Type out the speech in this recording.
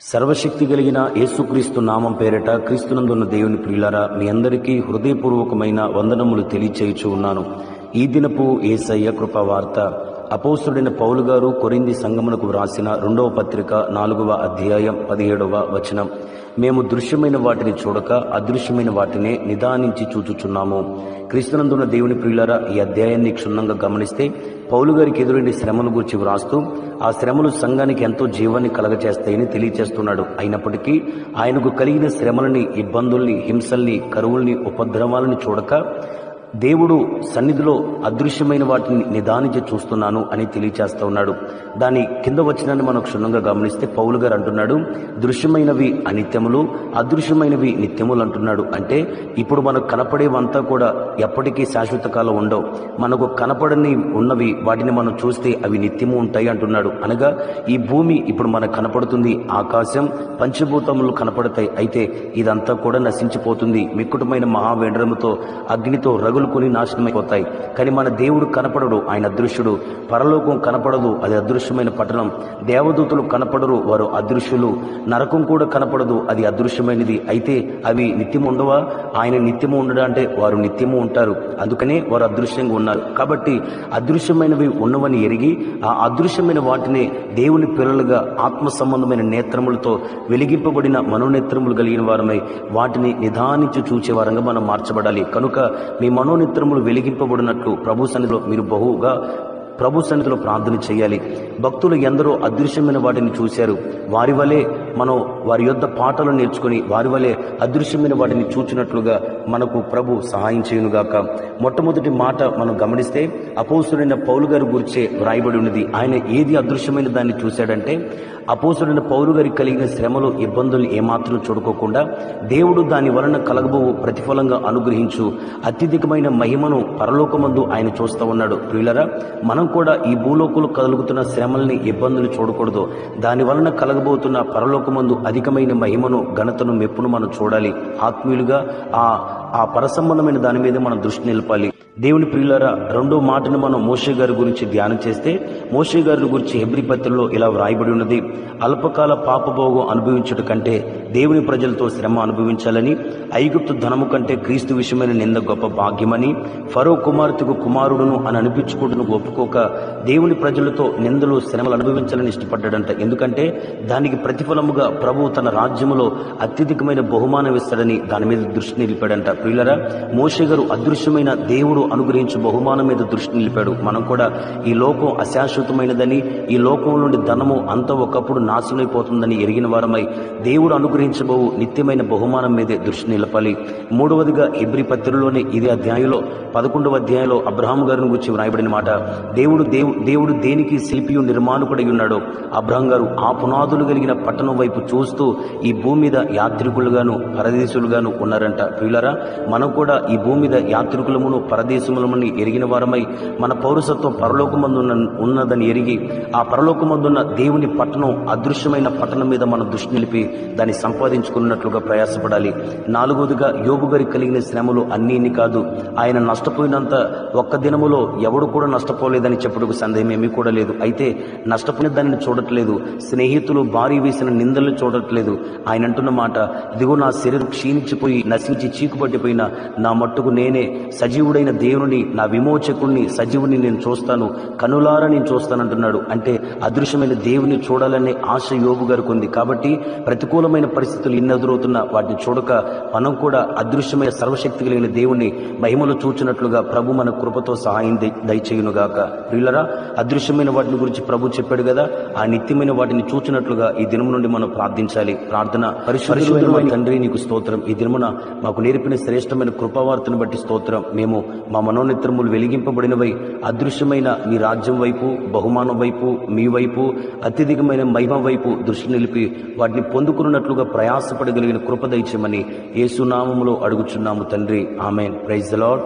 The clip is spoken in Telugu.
సర్వశక్తి కలిగిన యేసుక్రీస్తు నామం పేరిట క్రీస్తునందున్న దేవుని ప్రియులారా మీ అందరికీ హృదయపూర్వకమైన వందనములు తెలియచేయుచు ఉన్నాను. ఈ దినపు ఏసయ్య కృప వార్త అపోస్తుడైన పౌలు గారు కొరింది సంగమునకు వ్రాసిన రెండవ పత్రిక నాలుగవ అధ్యాయం పదిహేడవ వచనం. మేము దృశ్యమైన వాటిని చూడక అదృశ్యమైన వాటినే నిదానించి చూచుచున్నాము. క్రీస్తునందున్న దేవుని ప్రియులరా ఈ అధ్యాయాన్ని క్షుణ్ణంగా గమనిస్తే పౌలు గారికి ఎదురైన శ్రమల గురించి వ్రాస్తూ ఆ శ్రమలు సంఘానికి ఎంతో జీవాన్ని కలగచేస్తాయని తెలియచేస్తున్నాడు. అయినప్పటికీ ఆయనకు కలిగిన శ్రమలని ఇబ్బందుల్ని హింసల్ని కరువుల్ని ఉపద్రవాలని చూడక దేవుడు సన్నిధిలో అదృశ్యమైన వాటిని నిదానించి చూస్తున్నాను అని తెలియచేస్తూ ఉన్నాడు. దాని కింద వచ్చినాన్ని మనం క్షుణ్ణంగా గమనిస్తే పౌలు గారు అంటున్నాడు దృశ్యమైనవి అనిత్యములు అదృశ్యమైనవి నిత్యములు అంటున్నాడు. అంటే ఇప్పుడు మనకు కనపడేవంతా కూడా ఎప్పటికీ శాశ్వత కాలం ఉండవు. మనకు కనపడని ఉన్నవి వాటిని మనం చూస్తే అవి నిత్యము ఉంటాయి అంటున్నాడు. అనగా ఈ భూమి ఇప్పుడు మనకు కనపడుతుంది ఆకాశం పంచభూతములు కనపడతాయి. అయితే ఇదంతా కూడా నశించిపోతుంది. మిక్కుటమైన మహావేంద్రముతో అగ్నితో రగులుకొని నాశనమైపోతాయి. కానీ మన దేవుడు కనపడడు ఆయన అదృశ్యుడు. పరలోకం కనపడదు అది అదృశ్యమైన పట్టణం. దేవదూతలు కనపడరు వారు అదృశ్యులు. నరకం కూడా కనపడదు అది అదృశ్యమైనది. అయితే అవి నిత్యం ఉండవా? ఆయన నిత్యము ఉండడం అంటే వారు నిత్యము ఉంటారు. అందుకనే వారు అదృశ్యంగా ఉన్నారు. కాబట్టి అదృశ్యమైనవి ఉన్నవని ఎరిగి ఆ అదృశ్యమైన వాటిని దేవుని పిల్లలుగా ఆత్మ సంబంధమైన నేత్రములతో వెలిగింపబడిన మనోనేత్రములు కలిగిన వారమై వాటిని నిదానించి చూచే వారంగా మనం మార్చబడాలి. కనుక మీ మనోనేత్రములు వెలిగింపబడినట్లు ప్రభు సన్నిధిలో మీరు బహుగా ప్రభు సన్నిధిలో ప్రార్థన చేయాలి. భక్తులు ఎందరో అదృశ్యమైన వాటిని చూశారు. వారి వలె మనం వారి యొద్ద పాటలు నేర్చుకుని వారి వలె అదృశ్యమైన వాటిని చూచినట్లుగా మనకు ప్రభు సహాయం చేయునుగాక. మొట్టమొదటి మాట మనం గమనిస్తే అపోసుడైన పౌలు గారి గురించే వ్రాయబడి ఉన్నది. ఆయన ఏది అదృశ్యమైన దాన్ని చూశాడంటే అపోసుడైన పౌలు గారికి కలిగిన శ్రమలు ఇబ్బందులు ఏమాత్రం చూడుకోకుండా దేవుడు దాని వలన కలగబో ప్రతిఫలంగా అనుగ్రహించు. అత్యధికమైన మహిమను పరలోకమందు ఆయన చూస్తూ ఉన్నాడు. ప్రియులరా మనం కూడా ఈ భూలోకులు కలుగుతున్న శ్రమల్ని ఇబ్బందులు చూడకూడదు. దాని వలన కలగబోతున్న పరలోకమందు అధికమైన మహిమను ఘనతను మెప్పును మనం చూడాలి. ఆత్మీయులుగా ఆ ఆ పరసంబంధమైన దాని మీద మనం దృష్టి నిలపాలి. దేవుని ప్రియులరా రెండో మాటను మనం మోషే గారి గురించి ధ్యానం చేస్తే మోషే గారి గురించి హెబ్రి పత్రిలో ఇలా వ్రాయబడి ఉన్నది అల్పకాల పాపభోగం అనుభవించడం కంటే దేవుని ప్రజలతో శ్రమ అనుభవించాలని ఐగుప్తు ధనము కంటే క్రీస్తు విషయమైన నింద గొప్ప భాగ్యమని ఫరో కుమార్తెకు కుమారుడును అని అనిపించుకుంటున్న ఒప్పుకోక దేవుని ప్రజలతో నిందలు శ్రమలు అనుభవించాలని ఇష్టపడ్డాడంట. ఎందుకంటే దానికి ప్రతిఫలముగా ప్రభు తన రాజ్యములో అత్యధికమైన బహుమానం ఇస్తాడని దాని మీద దృష్టి నిలిపాడంట. ప్రియులరా మోషే గారు అదృశ్యమైన దేవుడు అనుగ్రహించు బహుమానం మీద దృష్టి నిలిపాడు. మనం కూడా ఈ లోకం అశాశ్వతమైనదని ఈ లోకం నుండి ధనము అంత ఒకప్పుడు నాశనమైపోతుందని ఎరిగిన వారమై దేవుడు అనుగ్రహించబోవు నిత్యమైన బహుమానం మీదే దృష్టి నిలపాలి. మూడవదిగా ఇబ్రి పత్రిలోని ఇదే అధ్యాయంలో పదకొండవ అధ్యాయంలో అబ్రహాం గారిని గురించి వ్రాయబడిన మాట. దేవుడు దేవు దేవుడు దేనికి శిల్పియు నిర్మాణకుడై ఉన్నాడో అబ్రహం గారు ఆ పునాదులు కలిగిన పట్టణం వైపు చూస్తూ ఈ భూమి మీద యాత్రికులుగాను పరదేశులుగాను ఉన్నారంట. ప్రియులరా మనం కూడా ఈ భూమి మీద యాత్రికులమును పరదేశములమని ఎరిగిన వారమై మన పౌరసత్వం పరలోకమందు ఉన్నదని ఎరిగి ఆ పరలోకమందున్న దేవుని పట్టణం అదృశ్యమైన పట్టణం మీద మన దృష్టి నిలిపి దాన్ని సంపాదించుకున్నట్లుగా ప్రయాసపడాలి. నాలుగోదిగా యోగు గారికి కలిగిన శ్రమలు అన్నీ కాదు. ఆయన నష్టపోయినంత ఒక్క దినములో ఎవడు కూడా నష్టపోలేదని చెప్పుడుకు సందేహం ఏమీ కూడా లేదు. అయితే నష్టపోయిన దానిని చూడట్లేదు. స్నేహితులు భారీ వేసిన నిందలను చూడట్లేదు. ఆయన అంటున్న మాట ఇదిగో నా శరీరం క్షీణించిపోయి నశించి చీకుపట్టిపోయిన నా మట్టుకు నేనే సజీవుడైన దేవుని నా విమోచకుడిని సజీవుని నేను చూస్తాను. కనులారా నేను చూస్తానంటున్నాడు. అంటే అదృశ్యమైన దేవుని చూడాలనే ఆశ యోగు గారికి ఉంది. కాబట్టి ప్రతికూలమైన పరిస్థితులు ఇన్నెదురవుతున్న వాటిని చూడక మనం కూడా అదృశ్యమైన సర్వశక్తి కలిగిన దేవుణ్ణి మహిమలు చూచినట్లుగా ప్రభు మన కృపతో సహాయం దయచేయునుగాక. ప్రియులరా అదృశ్యమైన వాటిని గురించి ప్రభు చెప్పాడు కదా ఆ నిత్యమైన వాటిని చూచినట్లుగా ఈ దినము నుండి మనం ప్రార్థించాలి. ప్రార్థన పరిశుద్ధమైన మా తండ్రి నీకు స్తోత్రం. ఈ దినమున మాకు నేర్పిన శ్రేష్టమైన కృపావార్తను బట్టి స్తోత్రం. మేము మా మనోనేత్రములు వెలిగింపబడినవై అదృశ్యమైన మీ రాజ్యం వైపు బహుమానం వైపు మీ వైపు అత్యధికమైన మహిమ వైపు దృష్టి నిలిపి వాటిని పొందుకున్నట్లుగా ప్రయాసపడగలిగిన కృప దయచేయమని యేసునామములో అడుగుచున్నాము తండ్రి. ఆమెన్. Praise the Lord.